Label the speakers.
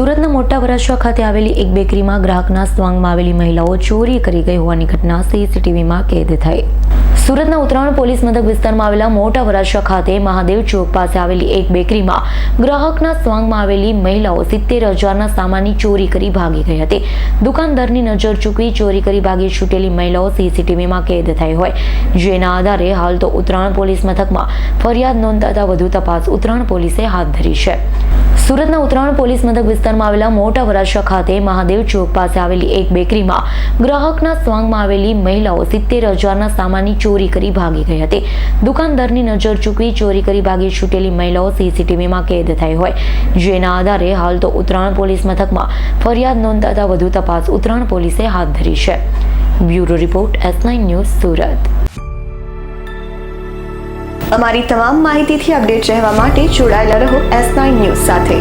Speaker 1: સુરતના મોટા વરાછા ખાતે આવેલી એક બેકરીમાં ગ્રાહકના સ્વાંગમાં આવેલી મહિલાઓ ચોરી કરી ગઈ હોવાની ઘટના સીસીટીવીમાં કેદ થઈ. સુરતના ઉત્તરાયણ પોલીસ મથક વિસ્તારમાં આવેલા મોટા વરાછા ખાતે મહાદેવ ચોક પાસે આવેલી એક બેકરીમાં ગ્રાહકના સ્વાંગમાં આવેલી મહિલાઓ સિત્તેર હજારના સામાનની ચોરી કરી ભાગી ગઈ હતી. દુકાનદારની નજર ચૂકવી ચોરી કરી ભાગી છૂટેલી મહિલાઓ સીસીટીવીમાં કેદ થઈ હોય. જેના આધારે હાલ તો ઉત્તરાયણ પોલીસ મથકમાં ફરિયાદ નોંધાતા વધુ તપાસ ઉત્તરાયણ પોલીસે હાથ ધરી છે. સુરતના ઉત્તરાયણ પોલીસ મથક વિસ્તારમાં આવેલા મોટા વરાછા ખાતે મહાદેવ ચોક પાસે આવેલી એક બેકરીમાં ગ્રાહકના સ્વાંગમાં આવેલી મહિલાઓ સિત્તેર હજારના સામાનની ચોરી કરી ભાગી ગઈ હતી. દુકાનદારની નજર ચૂકવી ચોરી કરી ભાગી છૂટેલી મહિલાઓ સીસીટીવીમાં કેદ થઈ હોય. જેના આધારે હાલ તો ઉત્તરાયણ પોલીસ મથકમાં ફરિયાદ નોંધાતા વધુ તપાસ ઉત્તરાયણ પોલીસે હાથ ધરી છે. Bureau report S news Surat.
Speaker 2: અમારી તમામ માહિતીથી અપડેટ રહેવા માટે જોડાયેલા રહો એસ ન્યૂઝ સાથે.